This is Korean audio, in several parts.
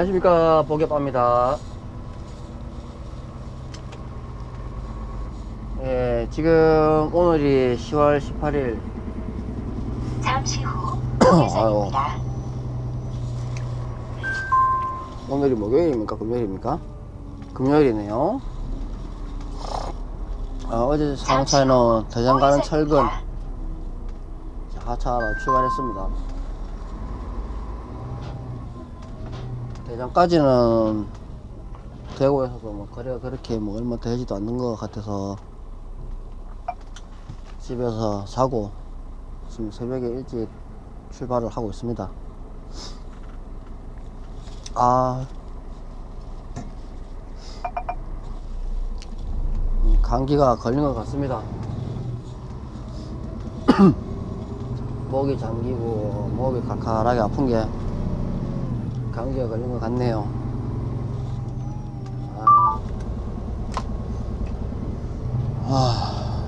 안녕하십니까. 보게빠입니다. 예, 지금 오늘이 10월 18일. 잠시 후 아유. 오늘이 목요일입니까? 금요일입니까? 금요일이네요. 아, 어제 상차에는 대전 가는 철근. 하차하러 출발했습니다 대전까지는 대구에서도 뭐 거리가 그렇게 뭐 얼마 되지도 않는 것 같아서 집에서 자고 지금 새벽에 일찍 출발을 하고 있습니다. 아. 음, 감기가 걸린 것 같습니다. 목이 잠기고 목이 칼칼하게 아픈 게 감기가 걸린 것 같네요. 아, 아,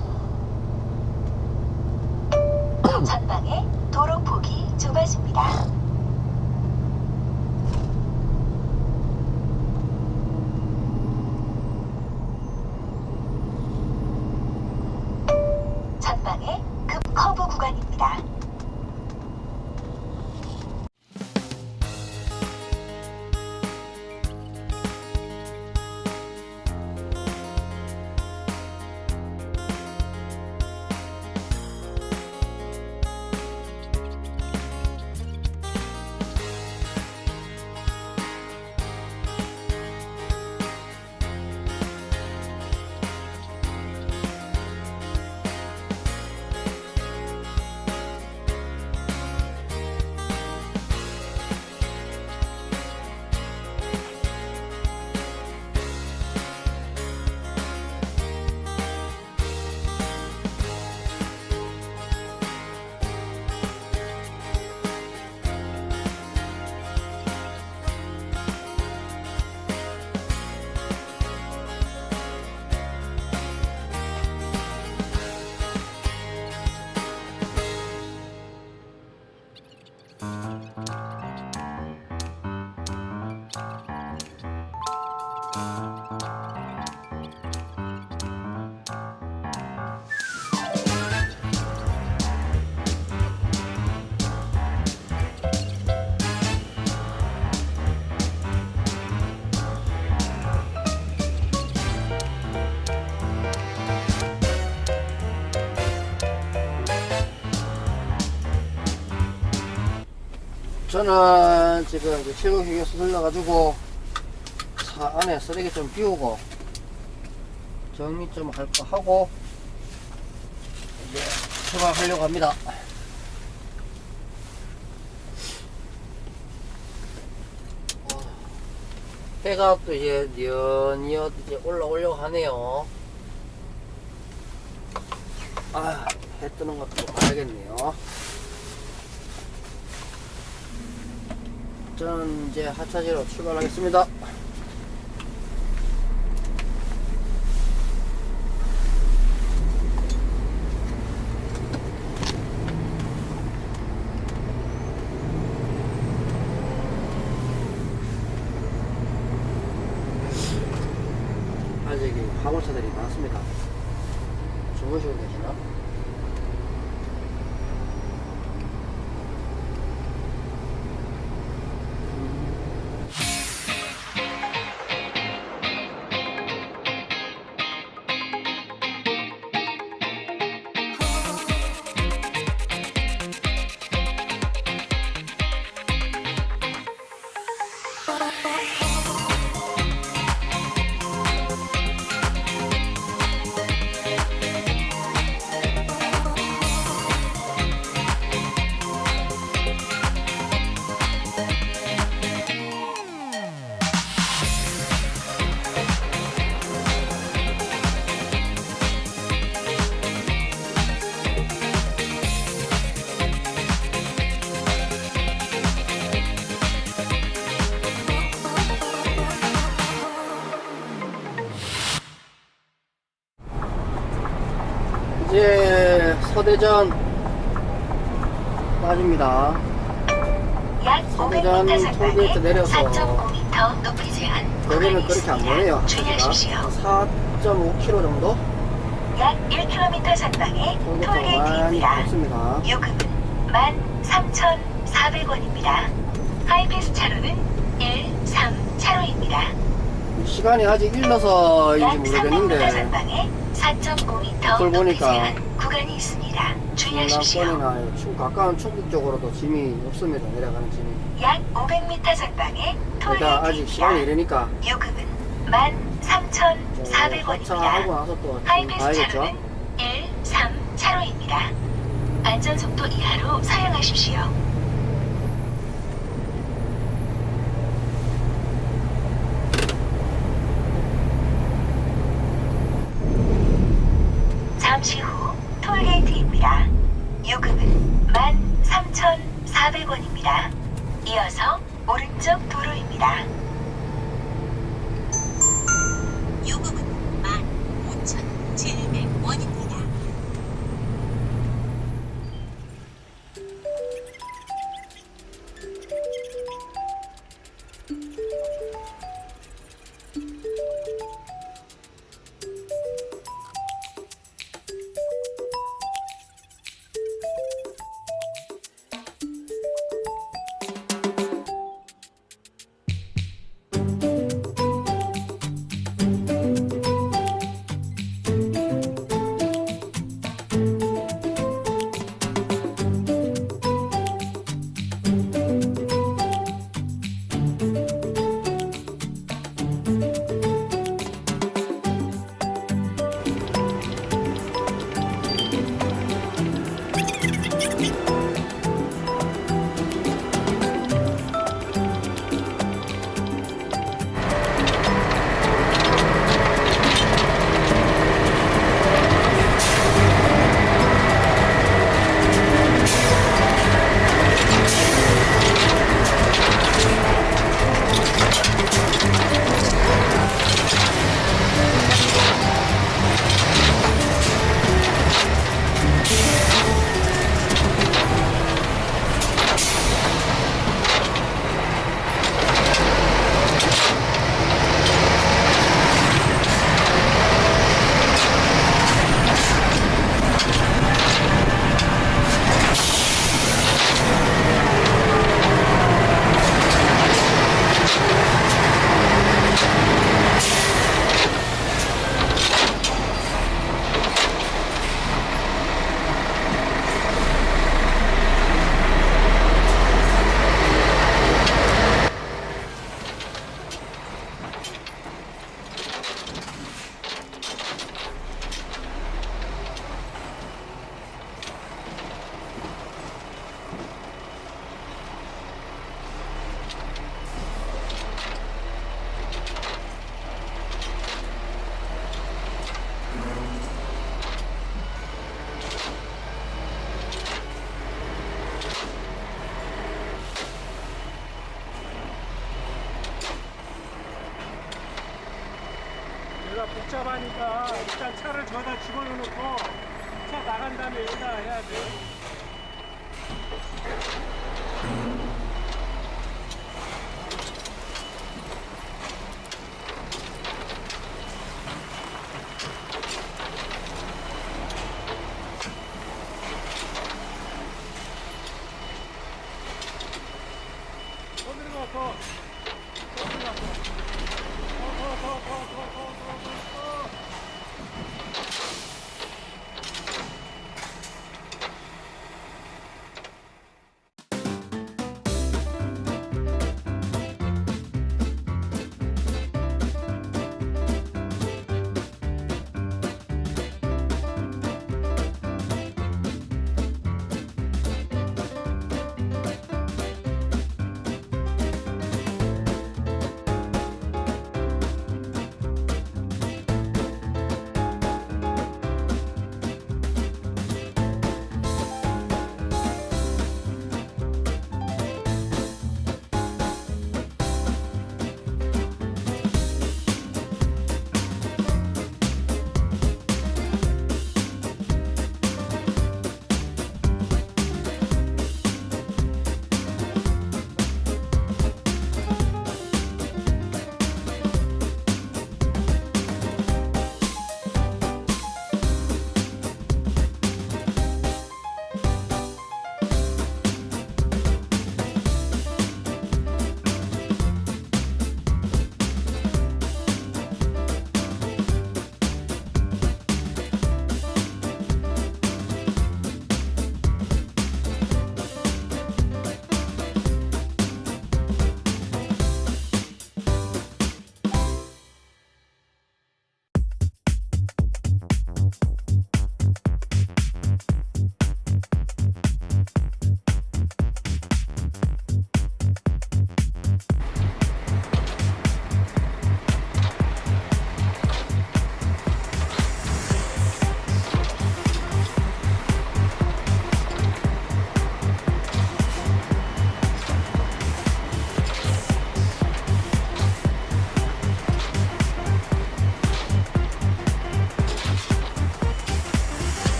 전방에 도로 폭이 좁아집니다. 저는 지금 이제 최고 휴게소 들러가지고 차 안에 쓰레기 좀 비우고 정리 좀 할 거 하고 이제 출발하려고 합니다. 어, 해가 또 이제 뉘엿뉘엿 이제 올라오려고 하네요. 아, 해 뜨는 것도 봐야겠네요. 저는 이제 하차지로 출발하겠습니다. 서대전 빠집니다. 500m 톨게이트 내려서 4.5m 높이 제한 거리는 그렇게 안. 주의하십시오. 4.5km 정도 약 1km 전방에 톨게이트입니다. 요금은 13,400원입니다. 하이패스 차로는 1, 3 차로입니다. 시간이 아직 일러서인지 약 300m 모르겠는데 전방에 4.5m 그걸 보니까 구간이 있습니다. 주의하십시오. 충- 가까운 충북 쪽으로도 짐이 없습니다. 내려가는 짐이. 약 500m 전방에 그러니까 아직 시간이 톨게이트입니다. 이르니까 요금은 좀 하차하고 13,400원입니다. 나서 또좀 하이패스 봐야겠죠. 차로는 1, 3 차로입니다. 안전 속도 이하로 사용하십시오. 잠시 후 톨게이트입니다. 요금은 13,400원입니다. 이어서 오른쪽 도로입니다. 복잡하니까 일단 차를 저기다 집어넣고 차 나간 다음에 여기다 해야 돼.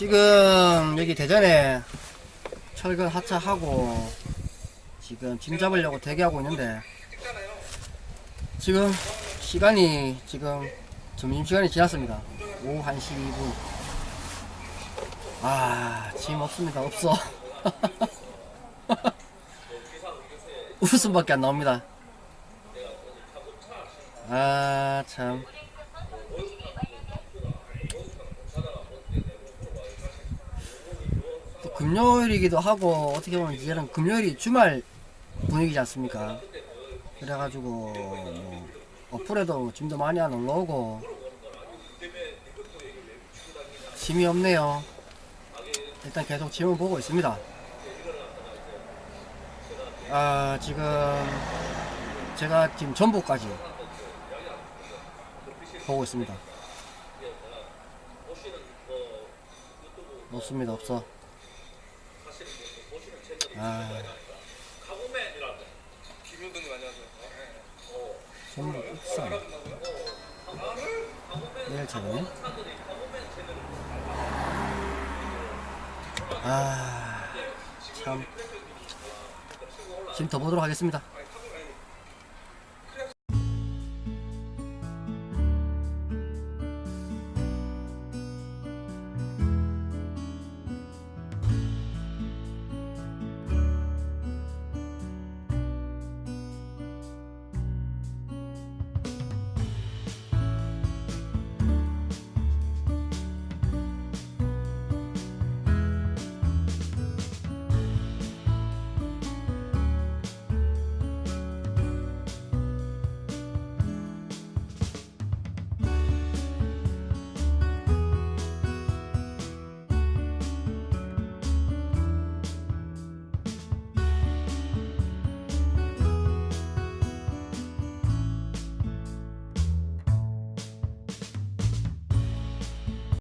지금 여기 대전에 철근 하차하고 지금 짐 잡으려고 대기하고 있는데 지금 시간이 지금 점심시간이 지났습니다. 오후 1시 2분 아짐 없습니다. 없어. 웃음밖에 안 나옵니다. 아참 금요일이기도 하고 어떻게 보면 이제는 금요일이 주말 분위기지 않습니까? 그래가지고 뭐 어플에도 짐도 많이 안 올라오고 짐이 없네요. 일단 계속 짐을 보고 있습니다. 아 지금 제가 지금 전북까지 보고 있습니다. 없습니다 없어. 아. 전북 익산 내일 차네 아 참 지금 더 보도록 하겠습니다